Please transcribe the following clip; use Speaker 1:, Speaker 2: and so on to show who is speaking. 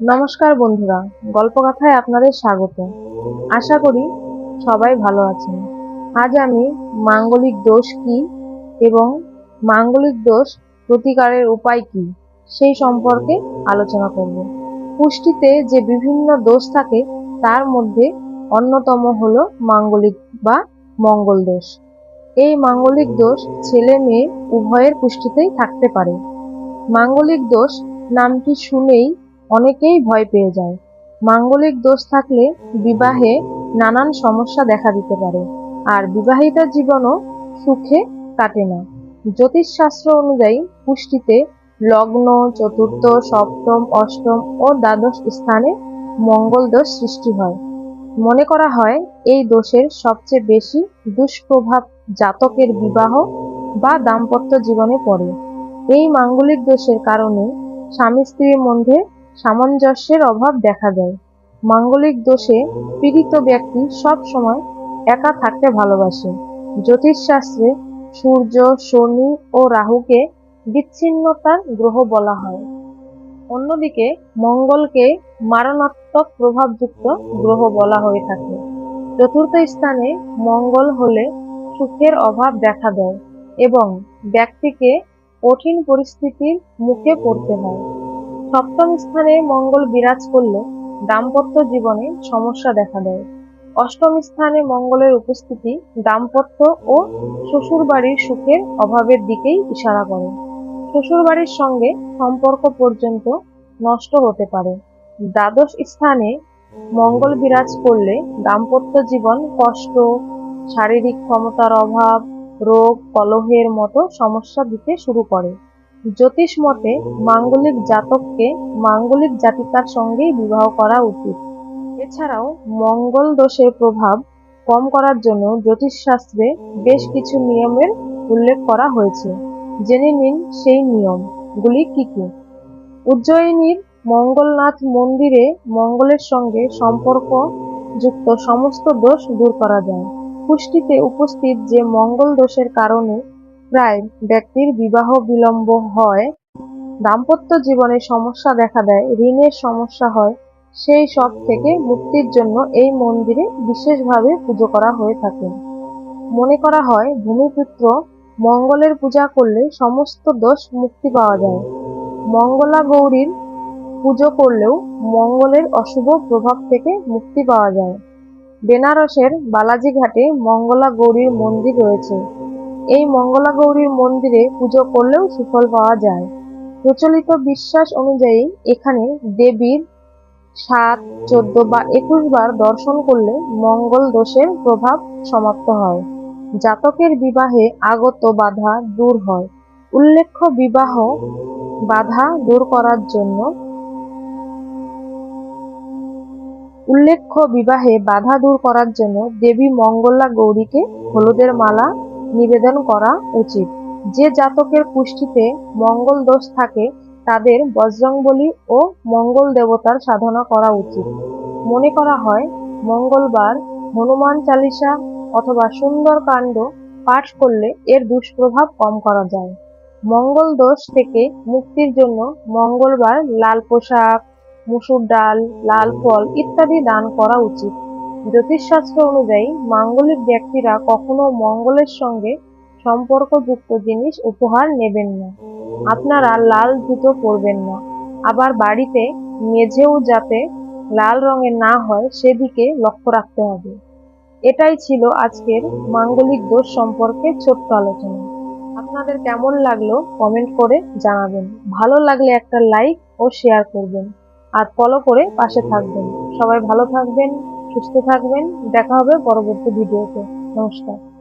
Speaker 1: নমস্কার বন্ধুরা, গল্পকথায় আপনাদের স্বাগত। আশা করি সবাই ভালো আছেন। আজ আমি মাঙ্গলিক দোষ কি এবং মাঙ্গলিক দোষ প্রতিকারের উপায় কি সেই সম্পর্কে আলোচনা করব। পুষ্টিতে যে বিভিন্ন দোষ থাকে, তার মধ্যে অন্যতম হলো মাঙ্গলিক বা মঙ্গল দোষ। এই মাঙ্গলিক দোষ ছেলে মেয়ে উভয়ের পুষ্টিতেই থাকতে পারে। মাঙ্গলিক দোষ নামটি শুনেই অনেকেই ভয় পেয়ে যায়। মাঙ্গলিক দোষ থাকলে বিবাহে নানান সমস্যা দেখা দিতে পারে, আর বিবাহিত জীবনও সুখে কাটে না। জ্যোতিষশাস্ত্র অনুযায়ী পুষ্টিতে লগ্ন, চতুর্থ, সপ্তম, অষ্টম ও দ্বাদশ স্থানে মঙ্গল দোষ সৃষ্টি হয়। মনে করা হয় এই দোষের সবচেয়ে বেশি দুষ্প্রভাব জাতকের বিবাহ বা দাম্পত্য জীবনে পড়ে। এই মাঙ্গলিক দোষের কারণে স্বামী স্ত্রীর মধ্যে সামঞ্জস্যের অভাব দেখা দেয়। মাঙ্গলিক দোষে পীড়িত ব্যক্তি সব সময় একা থাকতে ভালোবাসে। জ্যোতিষশাস্ত্রে সূর্য, শনি ও রাহুকে বিচ্ছিন্নতার গ্রহ বলা হয়। অন্যদিকে মঙ্গলকে মারণাত্মক প্রভাবযুক্ত গ্রহ বলা হয়ে থাকে। চতুর্থ স্থানে মঙ্গল হলে সুখের অভাব দেখা দেয় এবং ব্যক্তিকে কঠিন পরিস্থিতির মুখে পড়তে হয়। সপ্তম স্থানে মঙ্গল বিরাজ করলে দাম্পত্য জীবনে সমস্যা দেখা দেয়। অষ্টম স্থানে মঙ্গলের উপস্থিতি দাম্পত্য ও শ্বশুরবাড়ির সুখের অভাবের দিকেই ইশারা করে। শ্বশুরবাড়ির সঙ্গে সম্পর্ক পর্যন্ত নষ্ট হতে পারে। দ্বাদশ স্থানে মঙ্গল বিরাজ করলে দাম্পত্য জীবন কষ্ট, শারীরিক ক্ষমতার অভাব রোগ, কলহের মতো সমস্যা দিতে শুরু করে। জ্যোতিষ মতে, মাঙ্গলিক জাতককে মাঙ্গলিক জাতিকার সঙ্গেই বিবাহ করা উচিত। এছাড়াও, মঙ্গল দোষের প্রভাব কম করার জন্য জ্যোতিষশাস্ত্রে বেশ কিছু নিয়মের উল্লেখ করা হয়েছে। জেনে নিন সেই নিয়মগুলি কি কি। উজ্জয়িনীর মঙ্গলনাথ মন্দিরে মঙ্গলের সঙ্গে সম্পর্ক যুক্ত সমস্ত দোষ দূর করা যায়। পুষ্টিতে উপস্থিত যে মঙ্গল দোষের কারণে প্রায় ব্যক্তির বিবাহ বিলম্ব হয়, দাম্পত্য জীবনে সমস্যা দেখা দেয়, ঋণের সমস্যা হয়, সেই সব থেকে মুক্তির জন্য এই মন্দিরে বিশেষভাবে পুজো করা হয়ে থাকে। মনে করা হয়, ভূমিপুত্র মঙ্গলের পূজা করলে সমস্ত দোষ মুক্তি পাওয়া যায়। মঙ্গলা গৌরীর পুজো করলেও মঙ্গলের অশুভ প্রভাব থেকে মুক্তি পাওয়া যায়। বেনারসের বালাজি ঘাটে মঙ্গলা গৌরীর মন্দির রয়েছে। এই মঙ্গলা গৌরীর মন্দিরে পুজো করলেও সুফল পাওয়া যায়। প্রচলিত বিশ্বাস অনুযায়ী এখানে দেবীর সাত, চোদ্দ বা একুশ বার দর্শন করলে মঙ্গল দোষের প্রভাব সমাপ্ত হয়। জাতকের বিবাহে আগত বাধা দূর হয়। উল্লেখ্য বিবাহ বাধা দূর করার জন্য উল্লেখ্য, বিবাহে বাধা দূর করার জন্য দেবী মঙ্গলা গৌরীকে হলুদের মালা নিবেদন করা উচিত। যে জাতকের পুষ্টিতে মঙ্গল দোষ থাকে, তাদের বজরংবলী ও মঙ্গল দেবতার সাধনা করা উচিত। মনে করা হয়, মঙ্গলবার হনুমান চালিসা অথবা সুন্দর কাণ্ড পাঠ করলে এর দুষ্প্রভাব কম করা যায়। মঙ্গল দোষ থেকে মুক্তির জন্য মঙ্গলবার লাল পোশাক মুসুর ডাল লাল ফল ইত্যাদি দান করা উচিত। জ্যোতিষশাস্ত্র অনুযায়ী মাঙ্গলিক ব্যক্তিরা কখনো মঙ্গলের সঙ্গে সম্পর্কযুক্ত জিনিস উপহার নেবেন না। আপনারা লাল জুতো পরবেন না। আবার বাড়িতে মেঝেও যাতে লাল রঙের না হয় সেদিকে লক্ষ্য রাখতে হবে। এটাই ছিল আজকের মাঙ্গলিক দোষ সম্পর্কে ছোট্ট আলোচনা। আপনাদের কেমন লাগল কমেন্ট করে জানাবেন। ভালো লাগলে একটা লাইক ও শেয়ার করবেন। আর ফলো করে পাশে থাকবেন। সবাই ভালো থাকবেন, সুস্থ থাকবেন। দেখা হবে পরবর্তী ভিডিওতে। নমস্কার।